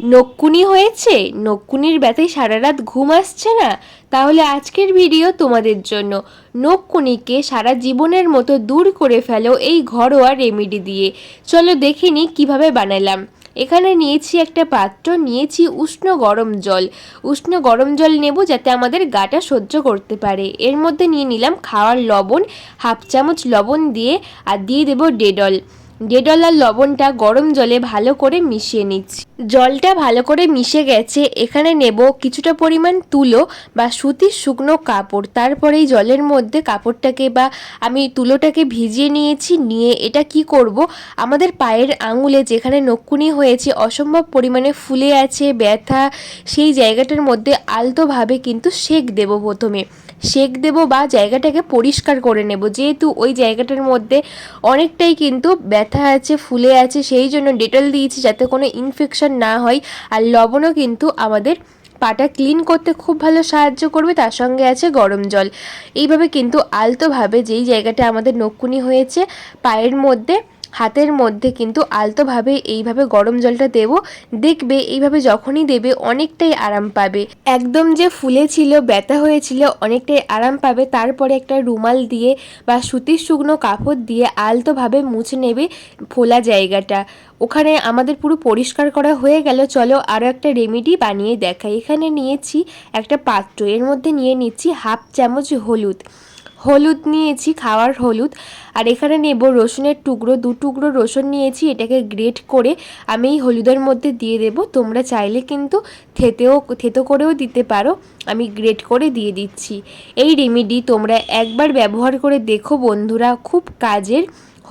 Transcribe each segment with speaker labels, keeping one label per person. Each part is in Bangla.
Speaker 1: নকুনি হয়েছে? নকুনির ব্যথায় সারা রাত ঘুম আসছে না? তাহলে আজকের ভিডিও তোমাদের জন্য। নকুনিকে সারা জীবনের মতো দূর করে ফেলো এই ঘরোয়া রেমেডি দিয়ে। চলো দেখিনি কীভাবে বানালাম। এখানে নিয়েছি একটা পাত্র, নিয়েছি উষ্ণ গরম জল। উষ্ণ গরম জল নেব যাতে আমাদের গাটা সহ্য করতে পারে। এর মধ্যে নিয়ে নিলাম খাওয়ার লবণ, হাফ চামচ লবণ দিয়ে, আর দিয়ে দেবো ডেডল। ডেডল আর লবণটা গরম জলে ভালো করে মিশিয়ে নিচ্ছি। জলটা ভালো করে মিশে গেছে, এখানে নেব কিছুটা পরিমাণ তুলো বা সুতির শুকনো কাপড়। তারপরে এই জলের মধ্যে কাপড়টাকে বা আমি তুলোটাকে ভিজিয়ে নিয়েছি, নিয়ে এটা কি করব? আমাদের পায়ের আঙুলে যেখানে নকুনি হয়েছে, অসম্ভব পরিমাণে ফুলে আছে, ব্যথা, সেই জায়গাটার মধ্যে আলতোভাবে কিন্তু সেক দেব প্রথমে। সেক দেব বা জায়গাটাকে পরিষ্কার করে নেব। যেহেতু ওই জায়গাটার মধ্যে অনেকটাই কিন্তু ব্যথা আছে, ফুলে আছে, সেই জন্য ডেটল দিয়েছি যাতে কোনো ইনফেকশন না হয়। আর লবণও কিন্তু আমাদের পাটা ক্লিন করতে খুব ভালো সাহায্য করবে, তার সঙ্গে আছে গরম জল। এইভাবে কিন্তু আলতোভাবে যেই জায়গাটা আমাদের নকুনি হয়েছে, পায়ের মধ্যে হাতের মধ্যে কিন্তু আলতোভাবে এইভাবে গরম জলটা দেব। দেখবে এইভাবে যখনই দেবে অনেকটাই আরাম পাবে। একদম যে ফুলে ছিল, ব্যথা হয়েছিল, অনেকটাই আরাম পাবে, তারপরে একটা রুমাল দিয়ে বা সুতির শুকনো কাপড় দিয়ে আলতোভাবে মুছে নেবে ফোলা জায়গাটা। ওখানে আমাদের পুরো পরিষ্কার করা হয়ে গেল। চলো আরও একটা রেমেডি বানিয়ে দেখাই। এখানে নিয়েছি একটা পাত্র। এর মধ্যে নিয়ে নিচ্ছি হাফ চামচ হলুদ। হলুদ নিয়েছি, খাওয়ার হলুদ। আর এখানে নেব রসুনের টুকরো, দু টুকরো রসুন নিয়েছি, এটাকে গ্রেট করে আমি এই হলুদের মধ্যে দিয়ে দেব। তোমরা চাইলে কিন্তু থেতেও, থেতো করেও দিতে পারো। আমি গ্রেট করে দিয়ে দিচ্ছি। এই রেমেডি তোমরা একবার ব্যবহার করে দেখো বন্ধুরা, খুব কাজের।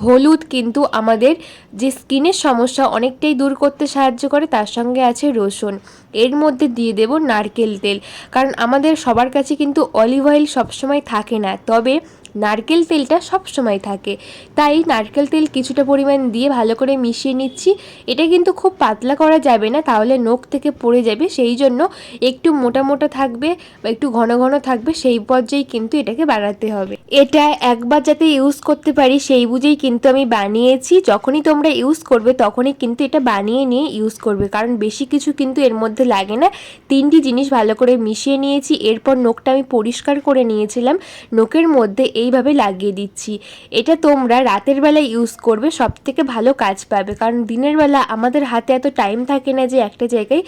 Speaker 1: হলুদ কিন্তু আমাদের যে স্কিনের সমস্যা অনেকটাই দূর করতে সাহায্য করে, তার সঙ্গে আছে রসুন। এর মধ্যে দিয়ে দেব নারকেল তেল। কারণ আমাদের সবার কাছে কিন্তু অলিভ অয়েল সবসময় থাকে না। তবে নারকেল তেলটা সব সময় থাকে। তাই নারকেল তেল কিছুটা পরিমাণ দিয়ে ভালো করে মিশিয়ে নিচ্ছি। এটা কিন্তু খুব পাতলা করা যাবে না, তাহলে নখ থেকে পড়ে যাবে। সেই জন্য একটু মোটা মোটা থাকবে বা একটু ঘন ঘন থাকবে, সেই পর্যায়ে কিন্তু এটাকে বাড়াতে হবে। এটা একবার যাতে ইউজ করতে পারি, সেই বুঝেই কিন্তু আমি বানিয়েছি। যখনই তোমরা ইউজ করবে, তখনই কিন্তু এটা বানিয়ে নিয়ে ইউজ করবে। কারণ বেশি কিছু কিন্তু এর মধ্যে লাগে না। তিনটি জিনিস ভালো করে মিশিয়ে নিয়েছি। এরপর নখটা আমি পরিষ্কার করে নিয়েছিলাম। নখের মধ্যে এইভাবে লাগিয়ে দিচ্ছি। এটা তোমরা রাতের বেলা ইউজ করবে সব থেকে ভালো কাজ পাবে। কারণ দিনের বেলা আমাদের হাতে এত টাইম থাকে না যে একটা জায়গায়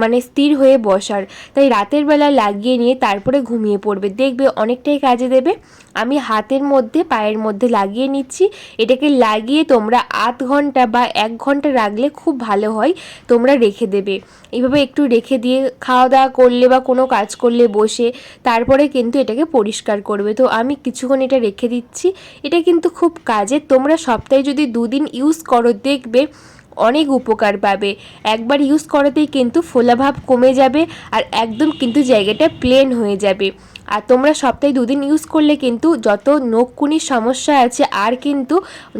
Speaker 1: মানে স্থির হয়ে বসার। তাই রাতের বেলা লাগিয়ে নিয়ে তারপরে ঘুমিয়ে পড়বে। দেখবে অনেকটাই কাজে দেবে। আমি হাতের মধ্যে, পায়ের মধ্যে লাগিয়ে নিচ্ছি। এটাকে লাগিয়ে তোমরা আধ ঘণ্টা বা এক ঘণ্টা রাখলে খুব ভালো হয়। তোমরা রেখে দেবে। এইভাবে একটু রেখে দিয়ে খাওয়া দাওয়া করলে বা কোনো কাজ করলে বসে, তারপরে কিন্তু এটাকে পরিষ্কার করবে। তো আমি কিছুক্ষণ এটা রেখে দিচ্ছি। এটা কিন্তু খুব কাজে। তোমরা সপ্তাহে যদি দুদিন ইউজ করো, দেখবে অনেক উপকার পাবে। একবার ইউজ করাতেই কিন্তু ফোলাভাব কমে যাবে আর একদম কিন্তু জায়গাটা প্লেন হয়ে যাবে। আর তোমরা সপ্তাহে দুদিন ইউজ করলে কিন্তু যত নখকুনির সমস্যা আছে, আর কিন্তু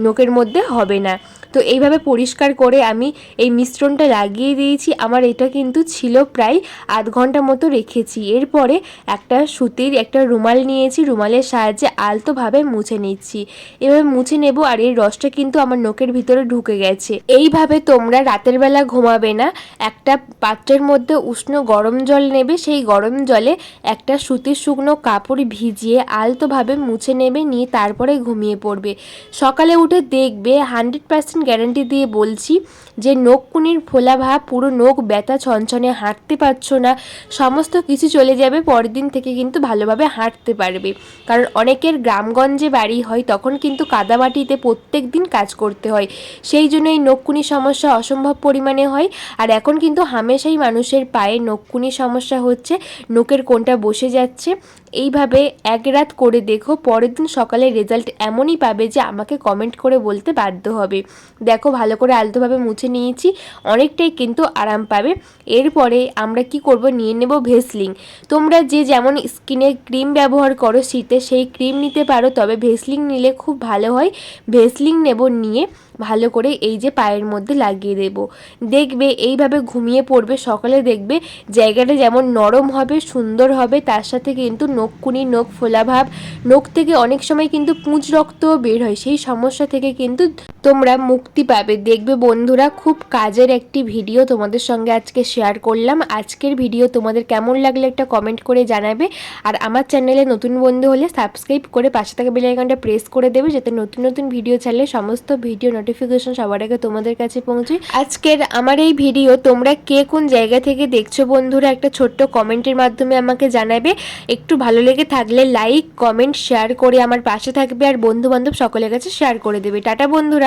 Speaker 1: নখের মধ্যে হবে না। তো এইভাবে পরিষ্কার করে আমি এই মিশ্রণটা লাগিয়ে দিয়েছি। আমার এটা কিন্তু ছিল প্রায় আধ ঘণ্টা মতো রেখেছি। এরপরে একটা সুতির একটা রুমাল নিয়েছি। রুমালের সাহায্যে আলতোভাবে মুছে নিচ্ছি। এভাবে মুছে নেব আর এই রসটা কিন্তু আমার নখের ভিতরে ঢুকে গেছে। এইভাবে তোমরা রাতের বেলা ঘুমাবে না। একটা পাত্রের মধ্যে উষ্ণ গরম জল নেবে। সেই গরম জলে একটা সুতির শুকনো কাপড় ভিজিয়ে আলতোভাবে মুছে নেবে। নিয়ে তারপরে ঘুমিয়ে পড়বে। সকালে উঠে দেখবে হান্ড্রেড পার্সেন্ট গ্যারান্টি দিয়ে বলছি যে নখকুনির ফোলা ভাব, পুরো নখ ব্যথা, ছনছনে হাঁটতে পারছ না, সমস্ত কিছু চলে যাবে, পরের দিন থেকে কিন্তু ভালোভাবে হাঁটতে পারবে। কারণ অনেকের গ্রামগঞ্জে বাড়ি হয়, তখন কিন্তু কাদামাটিতে প্রত্যেক দিন কাজ করতে হয়। সেই জন্য এই নখকুনির সমস্যা অসম্ভব পরিমাণে হয়। আর এখন কিন্তু হামেশাই মানুষের পায়ে নখকুনির সমস্যা হচ্ছে, নখের কোনটা বসে যাচ্ছে। এইভাবে এক রাত করে দেখো, পরের দিন সকালে রেজাল্ট এমনই পাবে যে আমাকে কমেন্ট করে বলতে বাধ্য হবে। দেখো, ভালো করে আলতোভাবে মুছে নিয়েছি, অনেকটাই কিন্তু আরাম পাবে। এরপরে আমরা কি করব? নিয়ে নেব ভেসলিং তোমরা যে যেমন স্কিনে ক্রিম ব্যবহার করো শীতে, সেই ক্রিম নিতে পারো, তবে ভেসলিং নিলে খুব ভালো হয়। ভেসলিং নেব নিয়ে ভালো করে এই যে পায়ের মধ্যে লাগিয়ে দেব। দেখবে, এইভাবে ঘুমিয়ে পড়বে, সকালে দেখবে জায়গাটা যেমন নরম হবে, সুন্দর হবে, তার সাথে কিন্তু নখকুনি নখ ফোলাভাব নখ থেকে অনেক সময় কিন্তু পুঁজ রক্তও বের হয়। সেই সমস্যা থেকে কিন্তু তোমরা মুক্তি পাবে। দেখবে বন্ধুরা, খুব কাজের একটি ভিডিও তোমাদের সঙ্গে আজকে শেয়ার করলাম। আজকের ভিডিও তোমাদের কেমন লাগলে একটা কমেন্ট করে জানাবে। আর আমার চ্যানেলে নতুন বন্ধু হলে সাবস্ক্রাইব করে পাশে থাকা বেল আইকনটা প্রেস করে দেবে, যাতে নতুন নতুন ভিডিও ছাড়লে সমস্ত ভিডিও নোটিফিকেশন সবার আগে তোমাদের কাছে পৌঁছয়। আজকের আমার এই ভিডিও তোমরা কে কোন জায়গা থেকে দেখছ বন্ধুরা, একটা ছোট্ট কমেন্টের মাধ্যমে আমাকে জানাবে। একটু ভালো লেগে থাকলে লাইক কমেন্ট শেয়ার করে আমার পাশে থাকবে আর বন্ধু বান্ধব সকলের কাছে শেয়ার করে দেবে। টাটা বন্ধুরা।